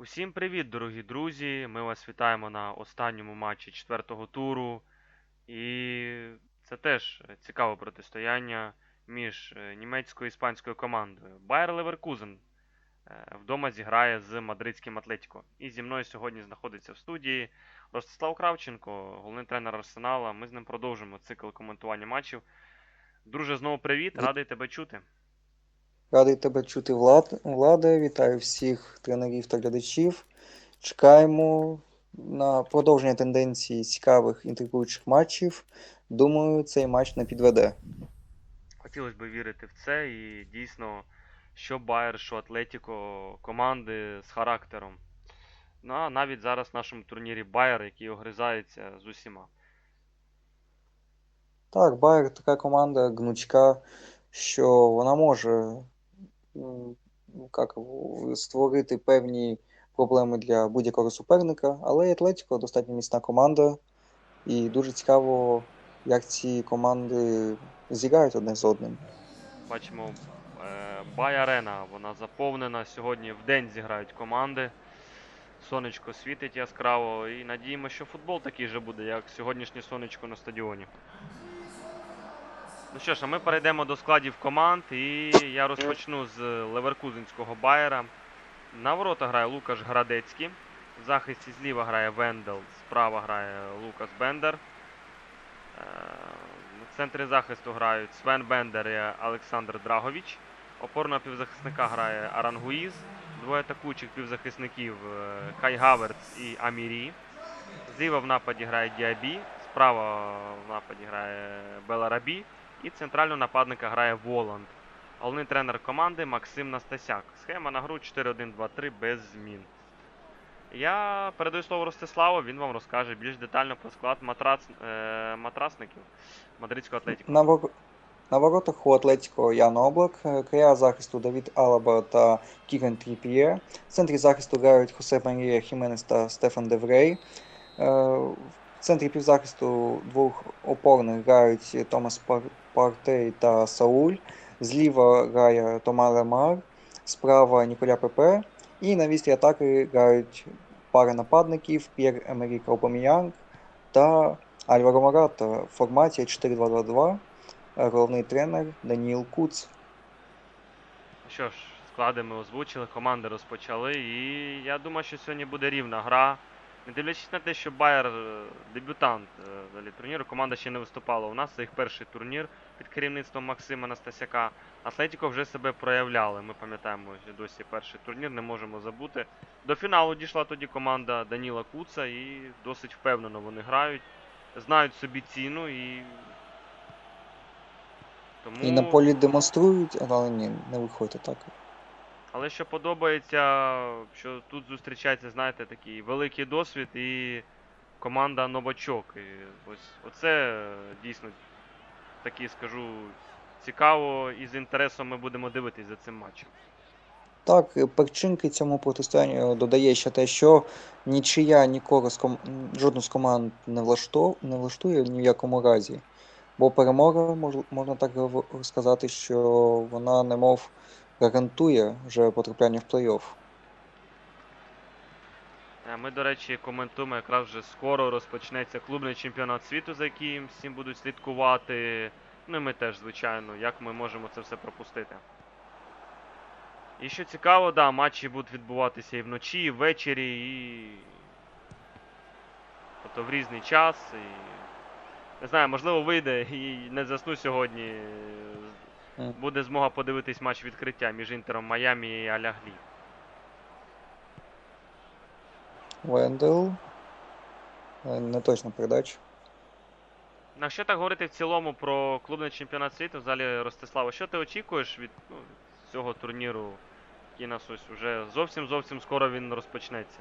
Усім привіт, дорогі друзі! Ми вас вітаємо на останньому матчі четвертого туру. І це теж цікаве протистояння між е, німецькою і іспанською командою. Байер Леверкузен е, вдома зіграє з мадридським Атлетіко. І зі мною сьогодні знаходиться в студії Ростислав Кравченко, головний тренер Арсенала. Ми з ним продовжимо цикл коментування матчів. Друже, знову привіт, радий тебе чути. Радий тебе чути, Влад, Владе. Вітаю всіх тренерів та глядачів. Чекаємо на продовження тенденції цікавих інтригуючих матчів. Думаю, цей матч не підведе. Хотілося б вірити в це, і дійсно, що Байер, що Атлетіко, команди з характером. Ну а навіть зараз в нашому турнірі Байер, який огризається з усіма. Так, Байер така команда гнучка, що вона може як, в- створити певні проблеми для будь-якого суперника, але Атлетіко достатньо міцна команда, і дуже цікаво, як ці команди зіграють одне з одним. Бачимо, е, Бай Арена, вона заповнена. Сьогодні в день зіграють команди. Сонечко світить яскраво. І надіємося, що футбол такий же буде, як сьогоднішнє сонечко на стадіоні. Ну що ж, а ми перейдемо до складів команд. І я розпочну з Леверкузенського Байера. На ворота грає Лукаш Градецький. В захисті зліва грає Вендел, справа грає Лукас Бендер. Е, В центрі захисту грають Свен Бендер і Олександр Драгович. Опорного півзахисника грає Арангуїз. Двоє атакуючих півзахисників е, Кай Хаверц і Амірі. Зліва в нападі грає Діабі, справа в нападі грає Беларабі. І центрального нападника грає Воланд. Головний тренер команди Максим Настасяк. Схема на гру 4-1-2-3 без змін. Я передаю слово Ростиславу, він вам розкаже більш детально про склад матрац, е, матрасників мадридського атлетіку. На, вор... на воротах у Атлетіко Ян Облак, е, края захисту Давід Алаба та Кіган Тріп'є. В центрі захисту грають Хосе Марія Хіменес та Стефан Деврей. Е, В центрі півзахисту двох опорних грають Томас Пар... Партей та Сауль. Зліва грає Тома Лемар, справа Ніколя Пепе. І на вістрі атаки грають пара нападників П'єр Емерік Аубаміянг та Альваро Мората в форматі 4-2-2-2. Е, Головний тренер Даніл Куц. Що ж, склади ми озвучили, команди розпочали, і я думаю, що сьогодні буде рівна гра. Не дивлячись на те, що Байер е, дебютант е, взагалі турніру, команда ще не виступала у нас, це їх перший турнір під керівництвом Максима Настасяка. Атлетіко вже себе проявляли. Ми пам'ятаємо, що досі перший турнір, не можемо забути. До фіналу дійшла тоді команда Даніла Куца і досить впевнено вони грають, знають собі ціну і. Тому... І на полі демонструють, але ні, не виходить так. Але що подобається, що тут зустрічається, знаєте, такий великий досвід і команда новачок. І ось оце е, дійсно такі, скажу, цікаво і з інтересом ми будемо дивитись за цим матчем. Так, перчинки цьому протистоянню додає ще те, що нічия нікого з ком... жодну з команд не, влаштов... не влаштує ні в якому разі. Бо перемога, мож... можна так сказати, що вона немов гарантує вже потрапляння в плей-офф. Е, Ми, до речі, коментуємо, якраз вже скоро розпочнеться клубний чемпіонат світу, за яким всім будуть слідкувати. Ну і ми теж, звичайно, як ми можемо це все пропустити. І що цікаво, да, матчі будуть відбуватися і вночі, і ввечері, і. Тобто в різний час. І... Не знаю, можливо, вийде і не засну сьогодні. Мгм. Буде змога подивитись матч відкриття між Інтером Майамі і Аляглі. Вендел. Е, Не точна передача. На що так говорити в цілому про клубний чемпіонат світу? Взагалі, Ростислава, що ти очікуєш від ну, цього турніру, який нас ось вже зовсім зовсім скоро він розпочнеться?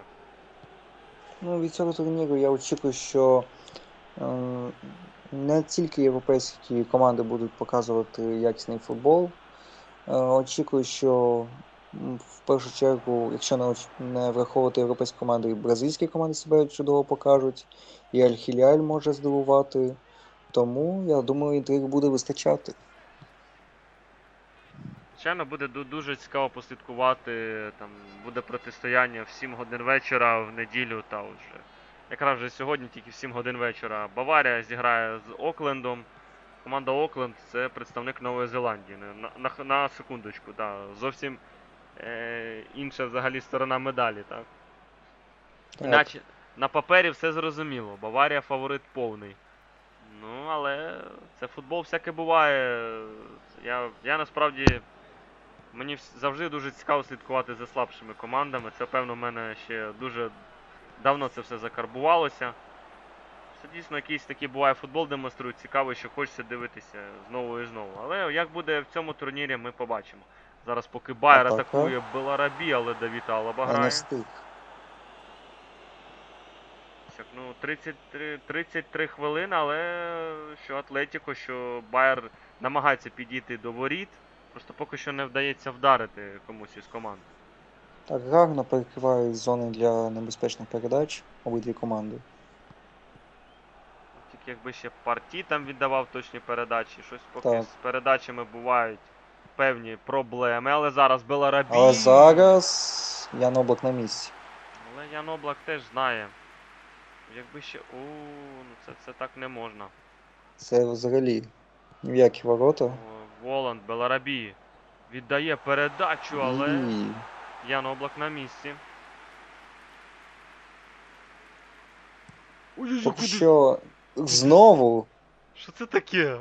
Ну, від цього турніру я очікую, що е, не тільки європейські команди будуть показувати якісний футбол. Е, очікую, що в першу чергу, якщо не, враховувати європейські команди, і бразильські команди себе чудово покажуть, і Аль-Хіляль може здивувати. Тому я думаю, інтриг буде вистачати. Звичайно, буде дуже цікаво послідкувати. Там буде протистояння в 7 годин вечора в неділю та вже. Якраз вже сьогодні, тільки в 7 годин вечора. Баварія зіграє з Оклендом. Команда Окленд це представник Нової Зеландії. На, на, на секундочку, да. Зовсім е, інша взагалі сторона медалі, так? Так. Іначе на папері все зрозуміло. Баварія фаворит повний. Ну, але це футбол всяке буває. Я, я насправді. Мені завжди дуже цікаво слідкувати за слабшими командами. Це, певно, в мене ще дуже давно це все закарбувалося. Це дійсно якийсь такий буває футбол демонструють, цікаво, що хочеться дивитися знову і знову. Але як буде в цьому турнірі, ми побачимо. Зараз поки Байер Атака. атакує Беларабі, але Давід Алаба грає. встиг. Так, ну 33, 33 хвилини, але що Атлетіко, що Байер намагається підійти до воріт. Просто поки що не вдається вдарити комусь із команд. Так гарно перекривають зони для небезпечних передач обидві команди. Тільки якби ще парті там віддавав точні передачі, щось поки Так. з передачами бувають певні проблеми, але зараз Беларабі. Але зараз Ян Облак на місці. Але Ян Облак теж знає. Якби ще. У, ну це, це так не можна. Це взагалі ні в які ворота. О, Воланд, Беларабі віддає передачу, але. І Ян Облак на місці. Поки що знову. Що це таке?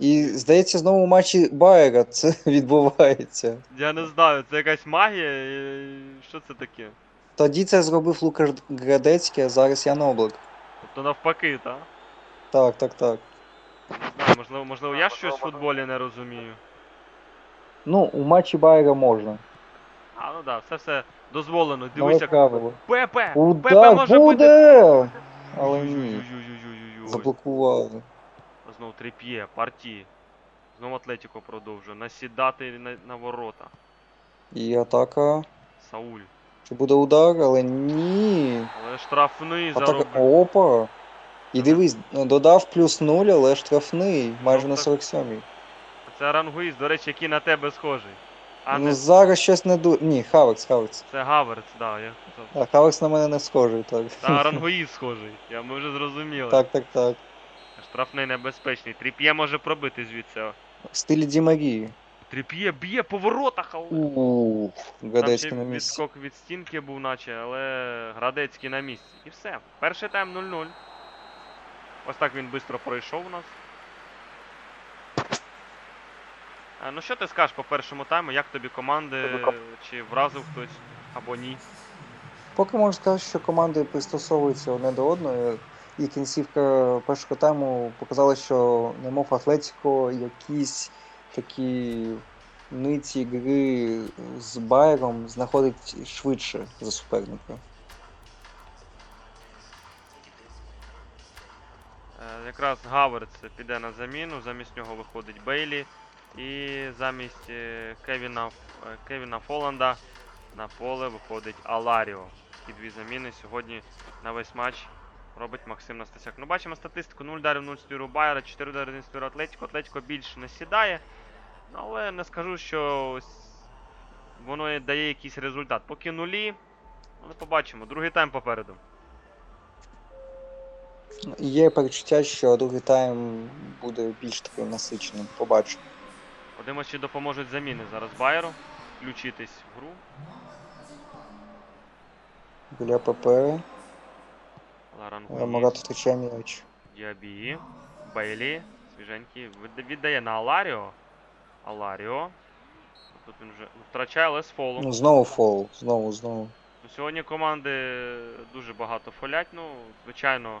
І здається, знову в матчі Байера це відбувається. Я не знаю, це якась магія. Що це таке? Тоді це зробив Лукаш Градецький, а зараз Ян Облак. Тобто навпаки, так? Так, так, так. Не знаю, можливо, можливо, я щось в футболі не розумію. Ну, у матчі Байера можна. А, ну так, все все дозволено. Дивися. правило. ПП! ПП Удар може бути. буде! Але ні, Ой-ой-ой-ой-ой-ой. заблокували. Знову трип'є, парті. Знову Атлетіко продовжує. Насідати на, на ворота. І атака. Сауль. Чи буде удар, але ні. Але штрафний Атака. заробив. Опа. І дивись, додав плюс 0, але штрафний, майже на Ну, так. 47-й. Це Рангуїз, до речі, який на тебе схожий. А Ну не зараз щось не ду. Ні, Хаверс, Хаверс. це Гаверц, да, я казав. А Хаверс на мене не схожий, так. Та Рангуїз схожий. Я ми вже зрозуміли. Так, так, так. Штрафний небезпечний. Тріп'є може пробити звідси. В стилі Ді Марії. Тріп'є б'є по воротах, але. Ух, ще на місці. відскок від стінки був, наче, але Градецький на місці. І все. Перший тайм 0-0. Ось так він швидко пройшов у нас. Е, Ну що ти скажеш по першому тайму? Як тобі команди? Чи вразив хтось або ні? Поки можна сказати, що команди пристосовуються одне до одної, і кінцівка першого тайму показала, що немов Атлетіко якісь такі ниці гри з Байером знаходить швидше за суперника. Е, Якраз Гаверц піде на заміну, замість нього виходить Бейлі. І замість е, Кевіна, е, Кевіна Фоланда на поле виходить Аларіо. Такі дві заміни сьогодні на весь матч робить Максим Настасяк. Ну, бачимо статистику: 0 ударів, 0 створу Байера, 4 удари, 1 створу Атлетіко. Атлетіко більше не сідає. Ну, але не скажу, що воно дає якийсь результат. Поки нулі, але побачимо. Другий тайм попереду. Є перечуття, що другий тайм буде більш таким насиченим. Побачимо. Подивимось, чи допоможуть заміни зараз Байеру включитись в гру. Біля ПП Марат втрачає м'яч. Діабі, Бейлі, свіженький, віддає на Аларіо. Аларіо. Тут він вже втрачає, але з фолу. Ну, знову фол, знову, знову. Ну, сьогодні команди дуже багато фолять. Ну, звичайно,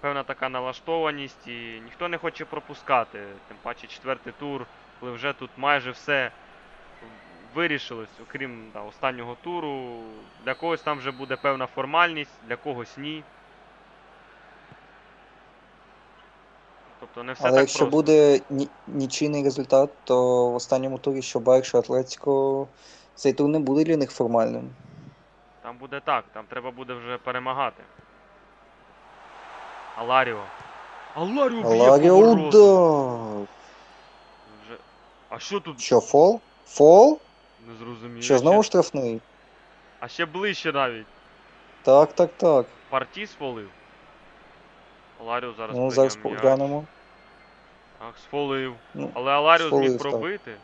певна така налаштованість і ніхто не хоче пропускати. Тим паче четвертий тур, коли вже тут майже все вирішилось, окрім да, останнього туру. Для когось там вже буде певна формальність, для когось ні. Тобто не все Але так якщо просто. буде ні- нічийний результат, то в останньому турі, що Байер, що Атлетико, цей тур не буде для них формальним. Там буде так, там треба буде вже перемагати. Аларіо. Аларіо б'є Аларіо поворотом. удар! А що тут? Що, фол? Фол? Не зрозумів. Що, знову ще- штрафний? А ще ближче навіть. Так, так, так. Парті сфолив. Аларіо зараз Ну, зараз прийняв м'яч. поглянемо. Так, сфолив. Ну, Але Аларіо зміг сфолив, так. пробити.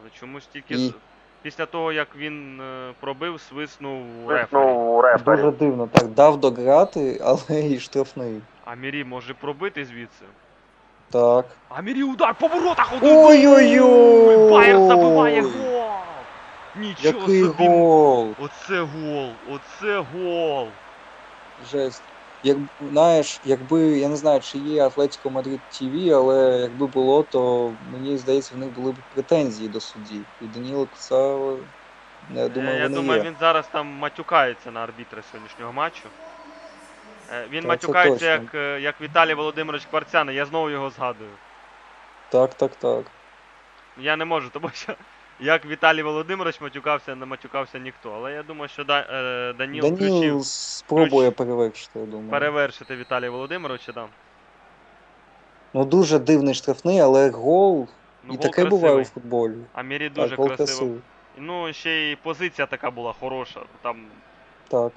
Але чомусь тільки І- з- після того, як він е, пробив, свиснув рефері. Дуже дивно. Так, дав дограти, але і штрафний. Амірі може пробити звідси. Так. Амірі удар по воротах! Ой-ой-ой! Байер забиває гол! Нічого Який собі! гол! Оце гол! Оце гол! Жесть. Як, знаєш, якби, я не знаю, чи є Атлетико Мадрид ТВ, але якби було, то мені здається, в них були б претензії до судді. І Даніло Куцао, я думаю, я вони думаю, є. він зараз там матюкається на арбітра сьогоднішнього матчу. Е, Він матюкається як, е, як Віталій Володимирович Кварцяна, я знову його згадую. Так, так, так. Я не можу, тому що як Віталій Володимирович матюкався, не матюкався ніхто. Але я думаю, що да, е, Даніл, Даніл включив спробує ключ- перевершити, я думаю. перевершити Віталія Володимировича. Да. Ну дуже дивний штрафний, але гол. Ну, і гол таке красивий. буває у футболі. А Мірі дуже так, гол красиво. Ну, ще й позиція така була хороша. Там Так.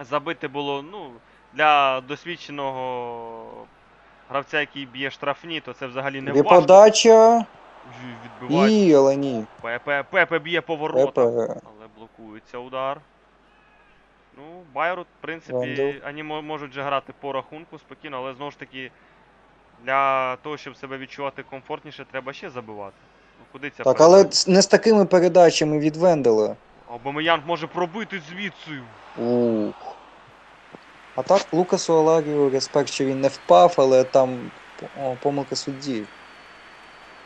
забити було, ну, для досвідченого гравця, який б'є штрафні, то це взагалі не важко. подача. Відбивається. І, але ні. Пепе, Пепе б'є по воротах. Пепе. Але блокується удар. Ну, Байрут, в принципі, вони мо- можуть же грати по рахунку спокійно, але знову ж таки, для того, щоб себе відчувати комфортніше, треба ще забивати. Ну, куди ця Так, але ц- не з такими передачами від Вендела. Обамеянг може пробити звідси. Ух. А так Лукасу Аларію респект, що він не впав, але там о, помилка судді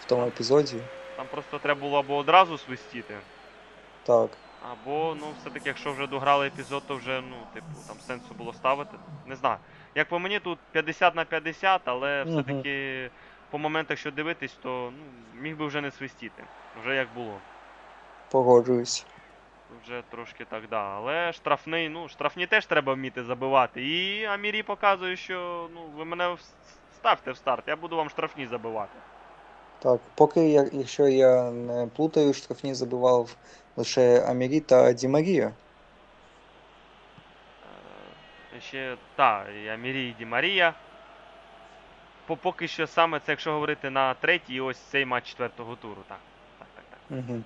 в тому епізоді. Там просто треба було або одразу свистіти, Так. або, ну, все-таки, якщо вже дограли епізод, то вже, ну, типу, там сенсу було ставити. Не знаю. Як по мені, тут 50 на 50, але Мгм. все-таки по моментах, що дивитись, то ну, міг би вже не свистіти. Вже як було. Погоджуюсь. Вже трошки так, да. Але штрафний, ну, штрафні теж треба вміти забивати. І Амірі показує, що ну, ви мене ставте в старт, я буду вам штрафні забивати. Так, поки я, якщо я не плутаю, штрафні забивав лише Амірі та Ді Марія. Е, Ще, та, і Амірі, і Ді Марія. По, поки що саме це, якщо говорити на третій, ось цей матч четвертого туру. Так, так, так, так. Угу.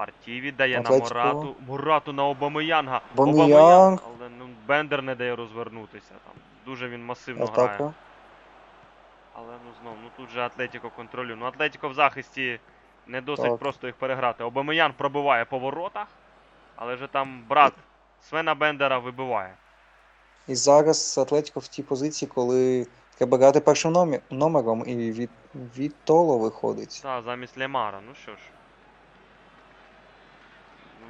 Партій віддає на Атлетико. Морату. Морату на Обамеянга. Обамеянг. але ну, Бендер не дає розвернутися. Там. Дуже він масивно грає. Але ну знов, ну тут же Атлетіко контролює. Ну Атлетіко в захисті не досить Так. просто їх переграти. Обамеян пробиває по воротах, але же там брат Свена Бендера вибиває. І зараз Атлетико в тій позиції, коли треба грати першим номером, і від, від Толо виходить. Та, замість Лемара, ну що ж.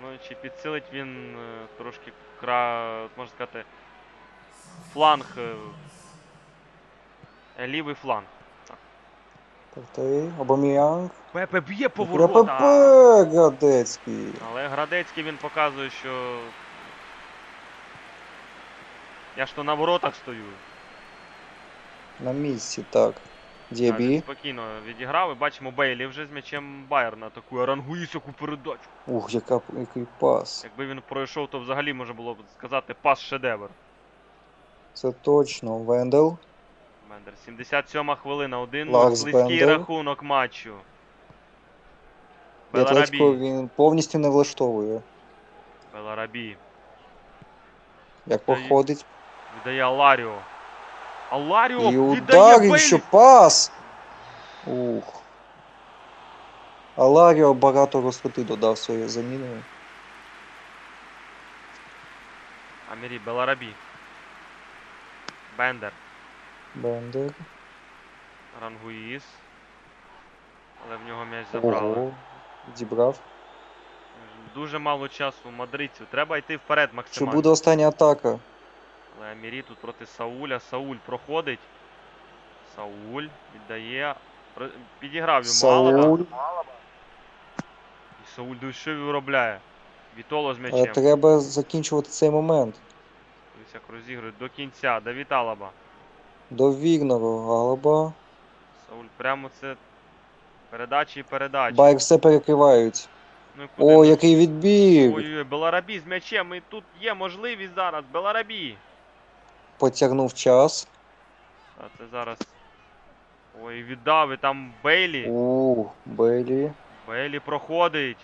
Ну чи підсилить він е, трошки кра, можна сказати, фланг. е, е, лівий фланг. Так, ти, Обаміянг. Пепе б'є по воротах. Гадецький. Але Градецький він показує, що. Я ж то на воротах стою. На місці, так. Так, Діабі. він спокійно відіграв і бачимо Бейлі вже з м'ячем Байерна атакує. Рангуїсь яку передачу. Ух, яка, який пас. Якби він пройшов, то взагалі можна було б сказати пас шедевр. Це точно. Вендел. Бендер. 77 хвилина, 1 Ларс близький Бендер. рахунок матчу. І Атлетико Беларабі. він повністю не влаштовує. Беларабі. Як Та й- проходить. Віддає Аларіо. Аларіо І удар, і що пас! Ух. Аларіо багато розходи додав своєю заміною. Амірі, Беларабі. Бендер. Бендер. Рангуїс. Але в нього м'яч забрали. Ого. Дібрав. Дуже мало часу мадридців. Треба йти вперед Чи максимально. буде остання атака? Але Амірі тут проти Сауля. Сауль проходить. Сауль віддає. Підіграв йому Алаба. Сауль. І Сауль що виробляє. Вітоло з м'ячем. Треба закінчувати цей момент. Як розігрують до кінця. Давід Алаба. До Вігнеру, Алаба. Сауль прямо це Передачі і передачі. Байер все перекривають. Ну, О, який відбір! Ой-ой, Беларабі з м'ячем, і тут є можливість зараз. Беларабі. Потягнув час. А це зараз. Ой, віддав, і там Бейлі. У, Бейлі. Бейлі проходить.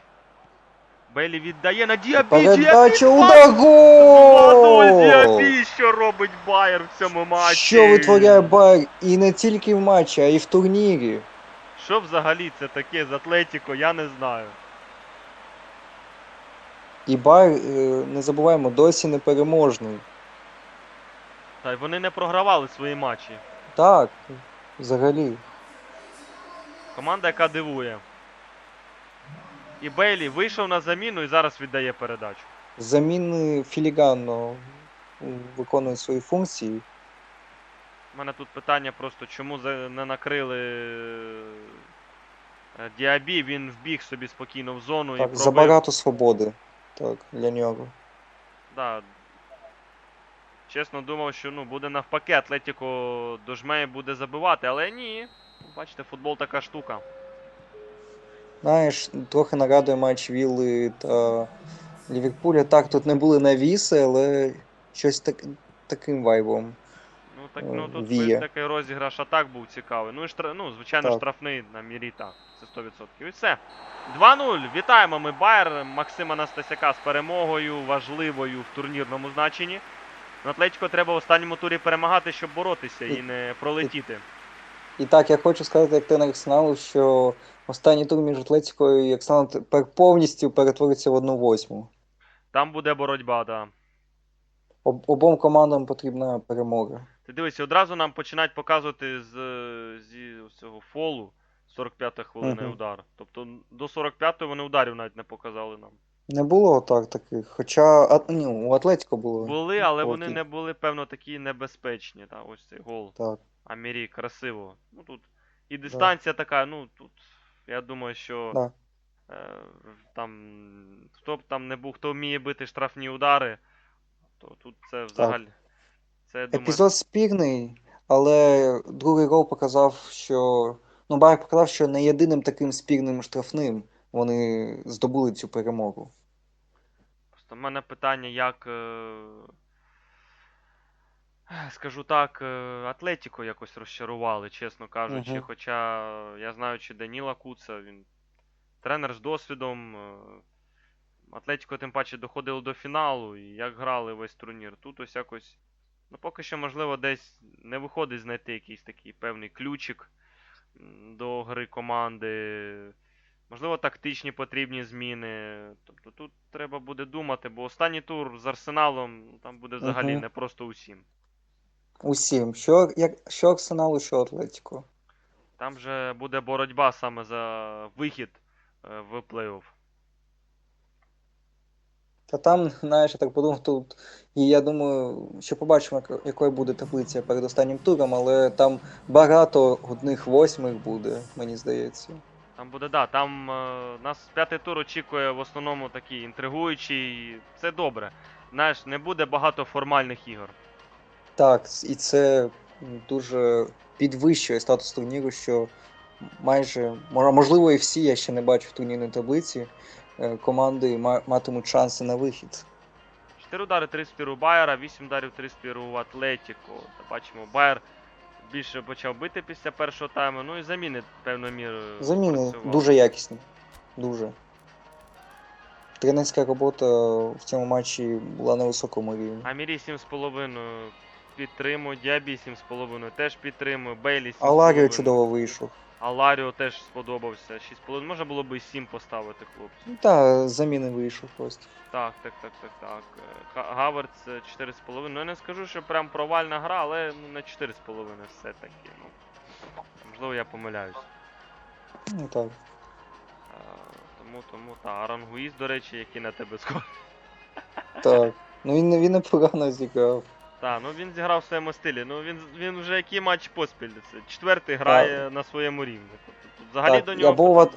Бейлі віддає на Діабі. Передача, удар, гол! Діабі, що робить Байер в цьому матчі? Що витворяє Байер і не тільки в матчі, а й в турнірі. Що взагалі це таке з Атлетіко, я не знаю. І Байер, е, не забуваємо, досі непереможний. Та й вони не програвали свої матчі. Так, взагалі. Команда, яка дивує. І Бейлі вийшов на заміну і зараз віддає передачу. Заміни філіганно виконують свої функції. У мене тут питання просто, чому не накрили е, Діабі, він вбіг собі спокійно в зону і Так, пробив. забагато свободи. Так, для нього. Да. Чесно думав, що ну, буде навпаки, Атлетіко дожме і буде забивати, але ні. Бачите, футбол така штука. Знаєш, трохи нагадує матч Вілли та Ліверпуля. Так, тут не були навіси, але щось так, таким вайбом. Ну так Е, ну тут віє. такий розіграш атак був цікавий. Ну і штра... ну, звичайно, Так. штрафний на Міріта. Це 100%. І все. 2-0. Вітаємо ми Байер Максима Настасяка з перемогою, важливою в турнірному значенні. На Атлетико треба в останньому турі перемагати, щоб боротися і І- не пролетіти. І так, я хочу сказати, як тренер Арсеналу, що останній тур між Атлетикою і Арсеналом повністю перетвориться в одну восьму. Там буде боротьба, да. Об, обом командам потрібна перемога. Ти дивись, одразу нам починають показувати з, зі цього фолу 45-та хвилина Мгм. удар. Тобто до 45-ї вони ударів навіть не показали нам. Не було так таких. Хоча а, ні, у Атлетико було. Були, але вони Окей. не були, певно, такі небезпечні. Та, ось цей гол. Так. Амірі, красиво. Ну тут і дистанція така, ну тут я думаю, що Да. е, там хто б там не був, хто вміє бити штрафні удари, то тут це взагалі. Це я думаю. Епізод спірний, але другий гол показав, що. Ну, Байер показав, що не єдиним таким спірним штрафним вони здобули цю перемогу. Просто в мене питання, як. Е... Скажу так, е, Атлетіко якось розчарували, чесно кажучи. Мгм. Хоча я знаю, чи Даніла Куца, він тренер з досвідом. е, Атлетіко тим паче доходило до фіналу, і як грали весь турнір. Тут ось якось. Ну, поки що, можливо, десь не виходить знайти якийсь такий певний ключик до гри команди. Можливо, тактичні потрібні зміни. Тобто тут треба буде думати, бо останній тур з Арсеналом ну, там буде взагалі Мгм. не просто усім. Усім. Що, як, що Арсеналу, що Атлетико. Там же буде боротьба саме за вихід е, в плей-офф. Та там, знаєш, я так подумав, тут. І я думаю, що побачимо, якою буде таблиця перед останнім туром, але там багато одних восьмих буде, мені здається. Там буде, да, там е, нас п'ятий тур очікує в основному такий інтригуючий. Це добре. Знаєш, не буде багато формальних ігор. Так, і це дуже підвищує статус турніру, що майже, можливо, і всі, я ще не бачу в турнірній таблиці, е, команди матимуть шанси на вихід. 4 удари 34 у Байера, 8 ударів 34 у Атлетіко. Бачимо, Байер більше почав бити після першого тайму, ну і заміни певною мірою. Заміни працювали. дуже якісні. Дуже. Тренерська робота в цьому матчі була на високому рівні. Амірі 7,5 підтримує, Діабі 7,5 теж підтримую, Бейлі 7,5. Аларіо чудово вийшов. Аларіо теж сподобався. 6,5. Можна було б і 7 поставити, хлопці. Ну, Та, заміни вийшов просто. Так, так, так, так, так. Е, Гаверц е, 4,5. Ну я не скажу, що прям провальна гра, але ну, на 4,5 все-таки. Ну, можливо, я помиляюсь. Ну так. Е, Тому, тому, та, Арангуїз, до речі, який на тебе схожий. Так. Ну він, він непогано зіграв. Так, ну він зіграв в своєму стилі. Ну він, він вже який матч поспіль. Це четвертий грає на своєму рівні. Тобто, взагалі Так, до нього. або в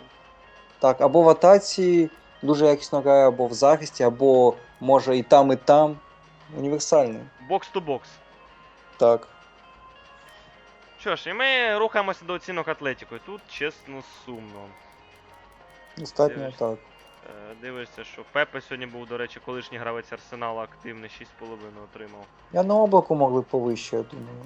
Так, або в атаці дуже якісно грає, або в захисті, або може і там, і там. Універсальний. Бокс ту бокс. Так. Що ж, і ми рухаємося до оцінок Атлетіко. Тут чесно сумно. Достатньо так. Е, Дивишся, що Пепе сьогодні був, до речі, колишній гравець Арсенала активний, 6,5 отримав. Я на облаку могли повище, я думаю.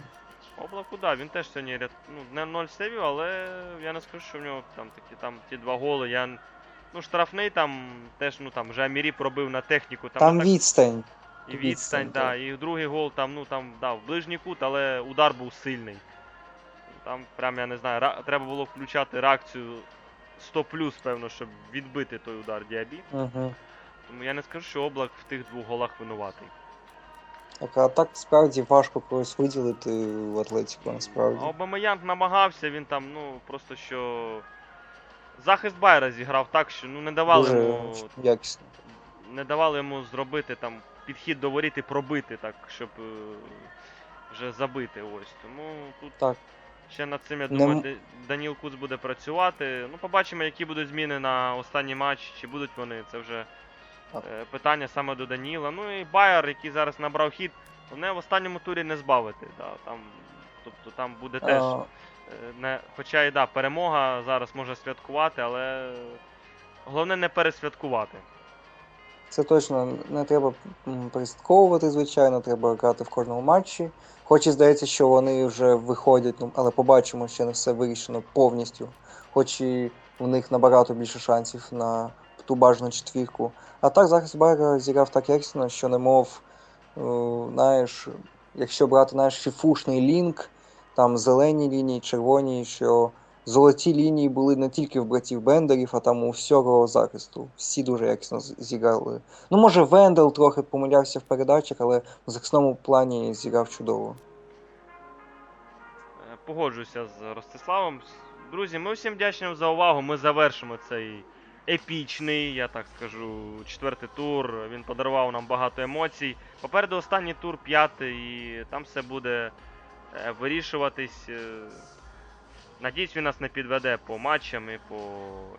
Облаку, да, він теж сьогодні ряд... ну, не 0 сейвів, але я не скажу, що в нього там такі там ті два голи. Я... Ну, штрафний там теж, ну там вже Амірі пробив на техніку. Там, Там так- відстань. і відстань, відстань, да, так. і другий гол там, ну там, да, в ближній кут, але удар був сильний. Там прям, я не знаю, ра... треба було включати реакцію 100 плюс, певно, щоб відбити той удар Діабі. Угу. Тому я не скажу, що облак в тих двох голах винуватий. Так, а так справді важко когось виділити в Атлетіку, насправді. А Обамеянг намагався, він там, ну, просто що. Захист Байера зіграв так, що ну, не давали Дуже йому. якісно. Не давали йому зробити там підхід до воріт і пробити так, щоб е, вже забити. Ось. Тому тут Так. Ще над цим, я думаю, м- Даніл Куц буде працювати. Ну, побачимо, які будуть зміни на останній матч, чи будуть вони. Це вже Так. е, питання саме до Даніла. Ну і Байер, який зараз набрав хід, вони в останньому турі не збавити. Да, там, тобто там буде теж. А, Е, Не, хоча і да, перемога зараз може святкувати, але головне не пересвяткувати. Це точно не треба м, перестковувати, звичайно, треба грати в кожному матчі. Хоч і здається, що вони вже виходять, ну, але побачимо, ще не все вирішено повністю. Хоч і в них набагато більше шансів на ту бажану четвірку. А так захист Байера зіграв так якісно, що немов, е, знаєш, якщо брати знаєш, фіфушний лінк, там зелені лінії, червоні, що золоті лінії були не тільки в братів Бендерів, а там у всього захисту. Всі дуже якісно зіграли. Ну, може, Вендел трохи помилявся в передачах, але в захисному плані зіграв чудово. Е, Погоджуюся з Ростиславом. Друзі, ми всім вдячні за увагу. Ми завершимо цей епічний, я так скажу, четвертий тур. Він подарував нам багато емоцій. Попереду останній тур, п'ятий, і там все буде е, вирішуватись. Надіюсь, він нас не підведе по матчам і по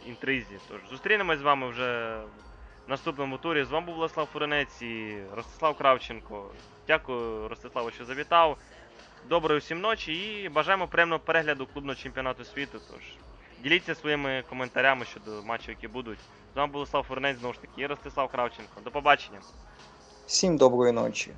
інтризі. Тож зустрінемось з вами вже в наступному турі. З вами був Владислав Фуренець і Ростислав Кравченко. Дякую, Ростиславу, що завітав. Доброї всім ночі і бажаємо приємного перегляду клубного чемпіонату світу. Тож діліться своїми коментарями щодо матчів, які будуть. З вами був Владислав Фуренець, знову ж таки, і Ростислав Кравченко. До побачення. Всім доброї ночі.